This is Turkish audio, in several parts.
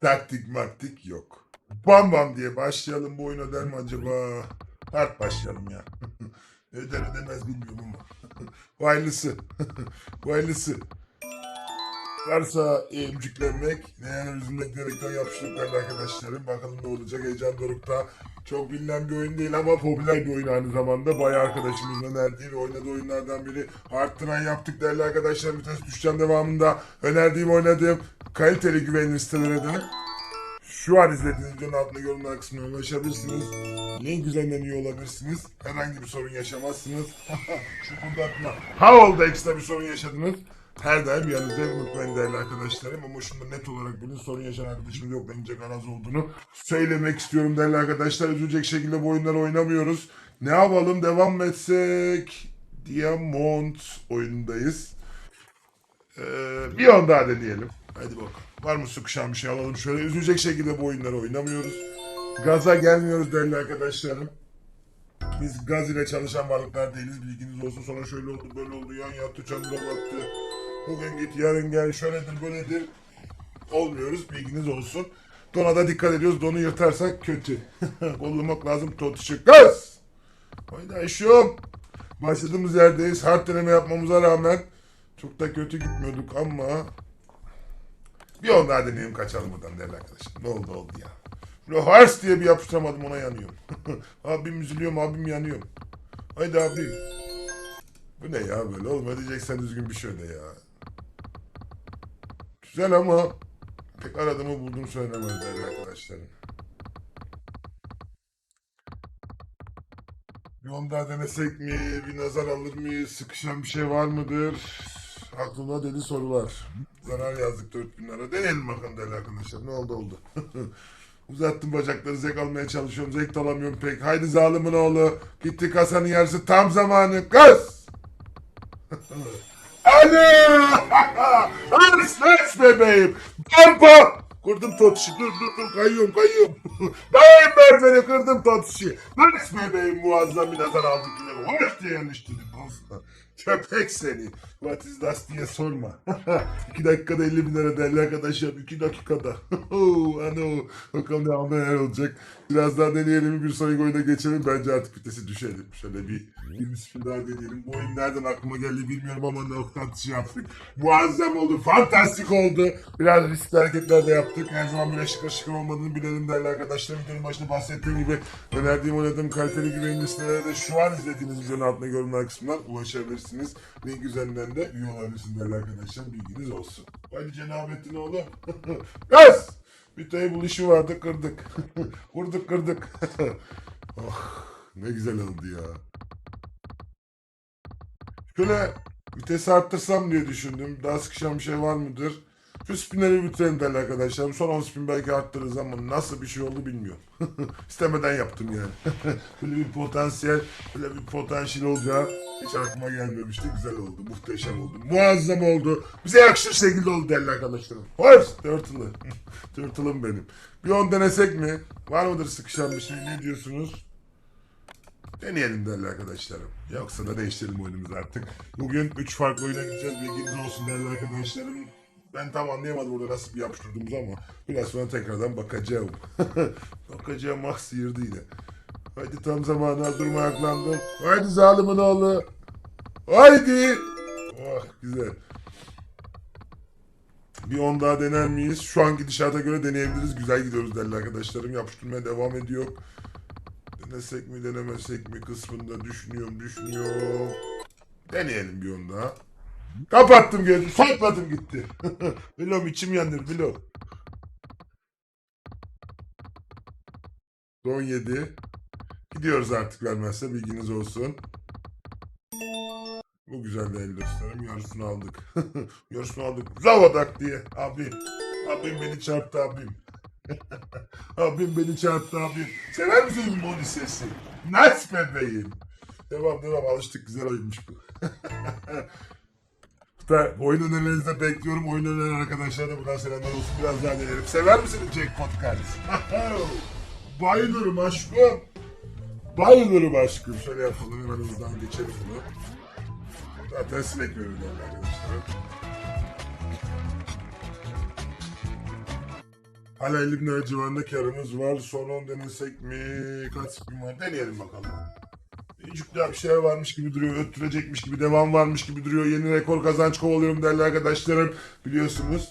Taktik maktik yok. Bam bam diye başlayalım bu oyun öder mi acaba? Hard başlayalım ya. Öder ödemez bilmiyorum ama. Hayırlısı. Hayırlısı. Varsa emciklenmek, ne yani üzülmek diyerekten yapıştırdıklarla arkadaşlarım. Bakalım ne olacak heyecan dorukta. Çok bilinen bir oyun değil ama popüler bir oyun aynı zamanda. Bayağı arkadaşımızın önerdiği ve oynadığı oyunlardan biri. Try yaptık değerli arkadaşlar. Vites düşeceğim devamında. Önerdiğim oynadığım kaliteli güvenilir sitelere de şu an izlediğiniz videonun altında yorumlar kısmına ulaşabilirsiniz. Link üzerinden üye olabilirsiniz. Herhangi bir sorun yaşamazsınız. Aklıma ha oldu ekstra bir sorun yaşadınız. Her daim yanınızda unutmayın değerli arkadaşlarım. Ama şunu net olarak bilin sorun yaşayan arkadaşımız yok benim araz olduğunu söylemek istiyorum değerli arkadaşlar. Üzülecek şekilde bu oyunları oynamıyoruz. Ne yapalım devam etsek? Diamond oyundayız. Ee, bir on daha deneyelim. Hadi bakalım. Var mı sıkışan bir şey alalım şöyle. Üzülecek şekilde bu oyunları oynamıyoruz. Gaza gelmiyoruz değerli arkadaşlarım. Biz gaz ile çalışan varlıklar değiliz. Bilginiz olsun. Sonra şöyle oldu böyle oldu. Yan yattı çamura battı. Bugün git yarın gel şöyledir böyledir. Olmuyoruz. Bilginiz olsun. Dona da dikkat ediyoruz. Donu yırtarsak kötü. Kollamak lazım. Totuşuk. Gaz! Haydi aşığım. Başladığımız yerdeyiz. Hard deneme yapmamıza rağmen çok da kötü gitmiyorduk ama bir on daha deneyelim kaçalım buradan değerli arkadaşlar. Ne oldu oldu ya. Böyle hars diye bir yapıştıramadım ona yanıyorum. abim üzülüyorum abim yanıyorum. Haydi abi. Bu ne ya böyle oğlum ödeyeceksen düzgün bir şey ya. Güzel ama pek aradığımı buldum söylemez arkadaşlarım. Bir daha denesek mi? Bir nazar alır mıyız? Sıkışan bir şey var mıdır? Aklımda deli sorular. Zarar yazdık 4000 lira. Deneyelim bakalım değerli arkadaşlar. Ne oldu oldu. Uzattım bacakları zevk almaya çalışıyorum. Zevk alamıyorum pek. Haydi zalimin oğlu. Gitti kasanın yarısı tam zamanı. Kız! Ana! Hırs hırs bebeğim. Kampa! Kırdım totuşu. Dur dur dur kayıyorum kayıyorum. Dayan merdiveni kırdım totuşu. Hırs bebeğim muazzam bir nazar aldık Hoş diye yerleştirdim. Aslında. Köpek seni. What is that diye sorma. 2 dakikada 50 bin lira değerli arkadaşlar. 2 dakikada. ano. Bakalım ne haber olacak. Biraz daha deneyelim. Bir sonraki oyuna geçelim. Bence artık vitesi düşelim. Şöyle bir 20 spin daha deneyelim. Bu oyun nereden aklıma geldi bilmiyorum ama nokta atışı yaptık. Muazzam oldu. Fantastik oldu. Biraz riskli hareketler de yaptık. Her zaman böyle şıkır şıkır olmadığını bilelim değerli arkadaşlar. Videonun başında bahsettiğim gibi önerdiğim oynadığım kaliteli güvenli sitelere de şu an izlediğiniz videonun altına yorumlar kısmından ulaşabilirsiniz. Link üzerinden de üye olabilirsiniz değerli arkadaşlar. Bilginiz olsun. Hadi Cenabettin oğlum. Gaz! Bir table işi vardı kırdık. Vurduk kırdık. oh, ne güzel oldu ya. Şöyle vitesi arttırsam diye düşündüm. Daha sıkışan bir şey var mıdır? Şu spinleri bitirelim değerli arkadaşlar. Son 10 spin belki arttırırız ama nasıl bir şey oldu bilmiyorum. İstemeden yaptım yani. böyle bir potansiyel, böyle bir potansiyel olacağı hiç aklıma gelmemişti. Güzel oldu, muhteşem oldu, muazzam oldu. Bize yakışır şekilde oldu değerli arkadaşlarım. Hoş, Turtle'ı. Turtle'ım benim. Bir 10 denesek mi? Var mıdır sıkışan bir şey? Ne diyorsunuz? Deneyelim değerli arkadaşlarım. Yoksa da değiştirelim oyunumuzu artık. Bugün 3 farklı oyuna gideceğiz. Bilginiz olsun değerli arkadaşlarım. Ben tam anlayamadım orada nasıl bir yapıştırdığımızı ama biraz sonra tekrardan bakacağım. bakacağım ah sıyırdı yine. Haydi tam zamanı durma ayaklandım. Haydi zalimin oğlu. Haydi. Oh güzel. Bir on daha dener miyiz? Şu an gidişata göre deneyebiliriz. Güzel gidiyoruz değerli arkadaşlarım. Yapıştırmaya devam ediyor. Denesek mi denemesek mi kısmında düşünüyorum düşünüyorum. Deneyelim bir on daha. Kapattım gözümü sakladım gitti. Bilom içim yanır Bilom. Son 7. Gidiyoruz artık vermezse bilginiz olsun. Bu güzel değil dostlarım. Yarısını aldık. Yarısını aldık. Zavadak diye. Abi. Abim beni çarptı abim. abim beni çarptı abim. Sever misiniz Moni sesi? Nice bebeğim. Devam devam alıştık güzel oyunmuş bu. İşte oyun önerilerinizde bekliyorum. Oyun öneren arkadaşlar da buradan selamlar olsun. Biraz daha deneyelim. Sever misiniz Jackpot kardeşim? Bayılırım aşkım. Bayılırım aşkım. Şöyle yapalım hemen hızdan geçelim bunu. Zaten sinek veriyorlar arkadaşlar. Hala 50 bin lira civarında var. Son 10 denesek mi? Kaç spin var? Deneyelim bakalım. Küçük daha bir şeyler varmış gibi duruyor. Öttürecekmiş gibi, devam varmış gibi duruyor. Yeni rekor kazanç kovalıyorum değerli arkadaşlarım. Biliyorsunuz.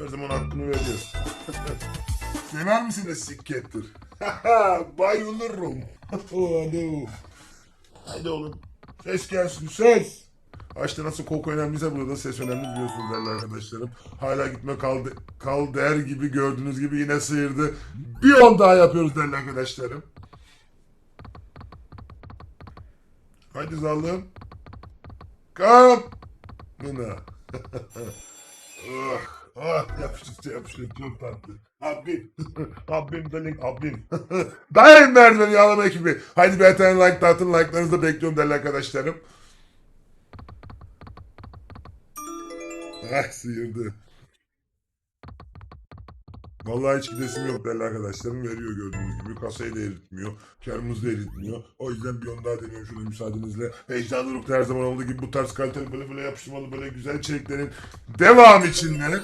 Her zaman hakkını veriyoruz. Sever misiniz sikettir? Bayılırım. Hadi. Haydi oğlum. Ses gelsin ses. Açta nasıl koku önemliyse burada da ses önemli biliyorsunuz değerli arkadaşlarım. Hala gitme kaldı, kal der gibi gördüğünüz gibi yine sıyırdı. Bir on daha yapıyoruz değerli arkadaşlarım. Haydi zallım. Kam. Buna. oh, oh, yapıştı yapıştı çok tatlı. Abim. abim darling abim. Dayan merdiveni yağlama ekibi. Haydi bir tane like dağıtın. Like'larınızı da bekliyorum değerli arkadaşlarım. Ah sıyırdı. Vallahi hiç gidesim yok değerli arkadaşlarım. Veriyor gördüğünüz gibi. Kasayı da eritmiyor. Karımızı da eritmiyor. O yüzden bir on daha deniyorum şöyle müsaadenizle. Heyecanlı Ruk'ta her zaman olduğu gibi bu tarz kaliteli böyle böyle yapıştırmalı böyle güzel içeriklerin devam için de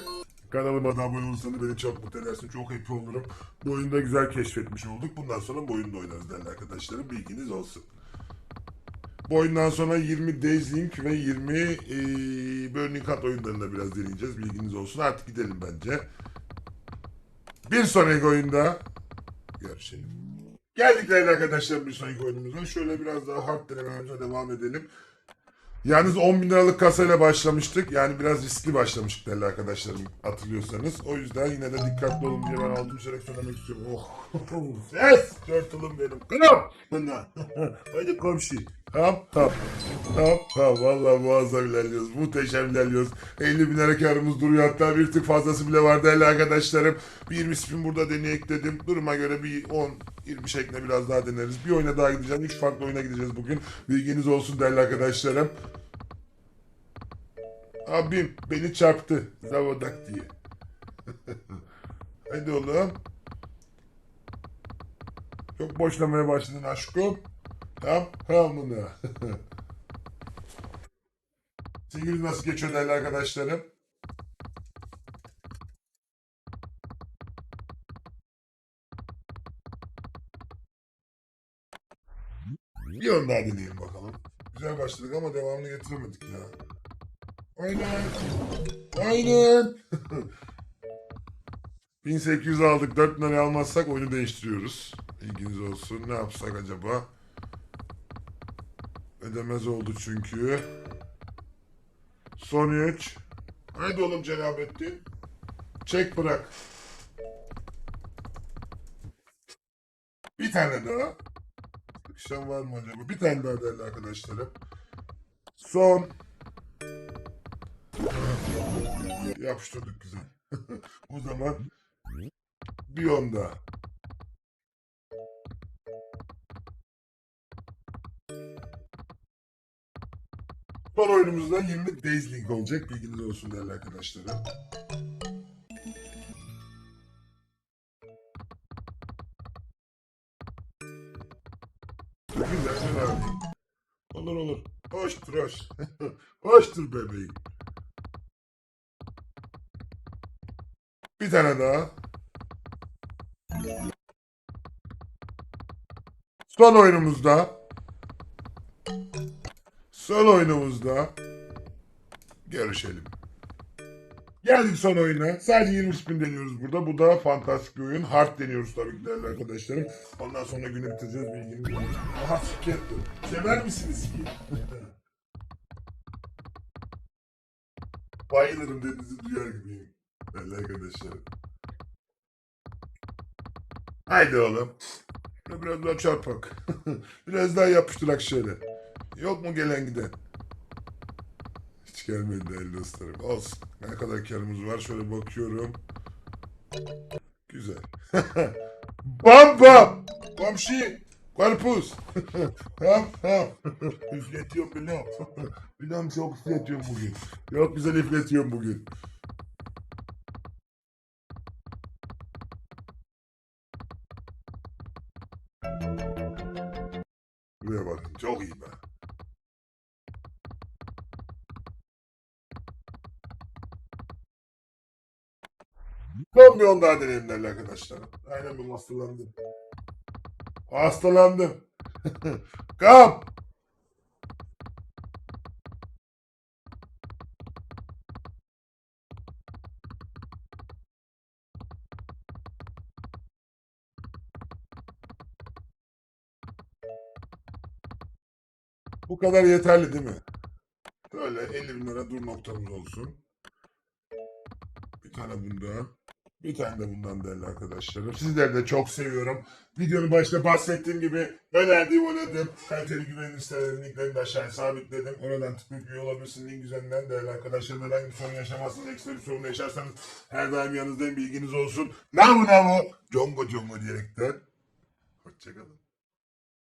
kanalıma da abone olursanız beni çok mutlu edersin. Çok happy olurum. Bu oyunu da güzel keşfetmiş olduk. Bundan sonra bu oyunda oynarız değerli arkadaşlarım. Bilginiz olsun. Bu oyundan sonra 20 Days Link ve 20 eee Burning Cut oyunlarını da biraz deneyeceğiz. Bilginiz olsun. Artık gidelim bence. Bir sonraki oyunda görüşelim. Geldik değerli arkadaşlar bir sonraki oyunumuza. Şöyle biraz daha hard denemelerimize devam edelim. Yalnız 10 bin liralık kasayla başlamıştık. Yani biraz riskli başlamıştık değerli arkadaşlarım hatırlıyorsanız. O yüzden yine de dikkatli olun diye ben aldım sürekli söylemek istiyorum. Oh. Ses! Turtle'ım benim. Kınam! Hadi komşu. Hop hop. Hop hop. Valla muazzam ilerliyoruz. Muhteşem ilerliyoruz. 50 bin lira karımız duruyor. Hatta bir tık fazlası bile var değerli arkadaşlarım. Bir 20 spin burada deney ekledim. Duruma göre bir 10 20 şeklinde biraz daha deneriz. Bir oyuna daha gideceğim. 3 farklı oyuna gideceğiz bugün. Bilginiz olsun değerli arkadaşlarım. Abim beni çarptı. Zavodak diye. Hadi oğlum. Çok boşlamaya başladın aşkım. Tamam, tamamına. Sevgili nasıl geçiyor değerli arkadaşlarım? Bir yön daha deneyelim bakalım. Güzel başladık ama devamını getiremedik ya. Aynen. Aynen. 1800 aldık. 4 liraya almazsak oyunu değiştiriyoruz. İlginiz olsun. Ne yapsak acaba? Ödemez oldu çünkü. Son 3. Haydi oğlum Cenabettin. Çek bırak. Bir tane daha. Akşam var mı acaba? Bir tane daha değerli arkadaşlarım. Son. Yapıştırdık güzel. o zaman bir on Son oyunumuzda 20 Days Link olacak. Bilginiz olsun değerli arkadaşlarım. Güzel güzel. Olur olur. Hoştur hoş. Hoştur bebeğim. Bir tane daha. Son oyunumuzda. Son oyunumuzda. Görüşelim. Geldik son oyuna. Sadece 20 spin deniyoruz burada. Bu da fantastik bir oyun. Hard deniyoruz tabii ki değerli arkadaşlarım. Ondan sonra günü bitireceğiz bilginiz olsun. Aha siket bu. Sever misiniz ki? Bayılırım dediğinizi duyar gibiyim. Değerli arkadaşlarım. Haydi oğlum. Biraz daha çarpak. Biraz daha yapıştırak şöyle. Yok mu gelen giden? Hiç gelmedi değerli dostlarım. Olsun. Ne kadar karımız var şöyle bakıyorum. Güzel. bam bam. Komşu. Karpuz. Ham ham. üfletiyorum biliyorum. biliyorum çok üfletiyorum bugün. Çok güzel üfletiyorum bugün. Buraya bakın. Çok iyi be. Son bir 10 daha deneyelim değerli arkadaşlar. Aynen bu hastalandım. Hastalandım. Kap. Bu kadar yeterli değil mi? Böyle 50 bin lira dur noktamız olsun. Bir tane bundan. Tane de bundan değerli arkadaşlarım. Sizleri de çok seviyorum. Videonun başta bahsettiğim gibi önerdiğim oynadım. Kaliteli güvenilir sitelerin linklerini de aşağıya sabitledim. Oradan tıklayıp üye olabilirsiniz. Link üzerinden değerli arkadaşlarım. Herhangi bir sorun yaşamazsınız. Ekstra bir sorun yaşarsanız her daim yanınızdayım. Bilginiz olsun. Namu namu. Congo congo diyerekten. Hoşçakalın.